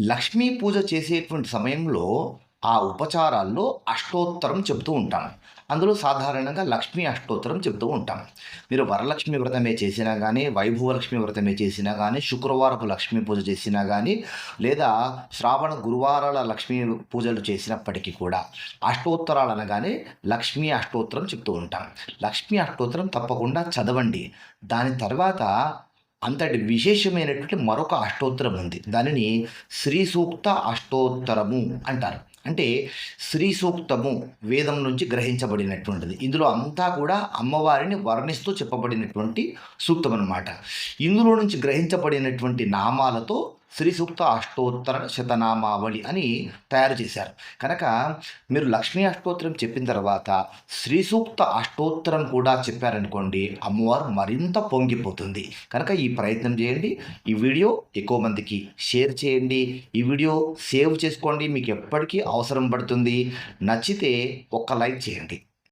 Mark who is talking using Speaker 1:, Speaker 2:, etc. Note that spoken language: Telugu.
Speaker 1: లక్ష్మీ పూజ చేసేటువంటి సమయంలో ఆ ఉపచారాల్లో అష్టోత్తరం చెప్తూ ఉంటాం. అందులో సాధారణంగా లక్ష్మీ అష్టోత్తరం చెబుతూ ఉంటాం. మీరు వరలక్ష్మి వ్రతమే చేసినా కానీ వైభవలక్ష్మి వ్రతమే చేసినా కానీ శుక్రవారపు లక్ష్మీ పూజ చేసినా కానీ లేదా శ్రావణ గురువారాల లక్ష్మీ పూజలు చేసినప్పటికీ కూడా అష్టోత్తరాలు అనగానే లక్ష్మీ అష్టోత్తరం చెప్తూ ఉంటాం. లక్ష్మీ అష్టోత్తరం తప్పకుండా చదవండి. దాని తర్వాత అంతటి విశేషమైనటువంటి మరొక అష్టోత్తరం ఉంది. దానిని శ్రీ సూక్త అష్టోత్తరము అంటారు. అంటే శ్రీ సూక్తము వేదం నుంచి గ్రహించబడినటువంటిది. ఇందులో అంతా కూడా అమ్మవారిని వర్ణిస్తూ చెప్పబడినటువంటి సూక్తం అన్నమాట ఇందులో నుంచి గ్రహించబడినటువంటి నామాలతో శ్రీ సూక్త అష్టోత్తర శతనామావళి అని తయారు చేశారు. కనుక మీరు లక్ష్మీ అష్టోత్తరం చెప్పిన తర్వాత శ్రీ సూక్త అష్టోత్తరం కూడా చెప్పారనుకోండి అమ్మవారు మరింత పొంగిపోతుంది. కనుక ఈ ప్రయత్నం చేయండి. ఈ వీడియో ఎక్కువ మందికి షేర్ చేయండి. ఈ వీడియో సేవ్ చేసుకోండి. మీకు ఎప్పటికీ అవసరం పడుతుంది. నచ్చితే ఒక్క లైక్ చేయండి.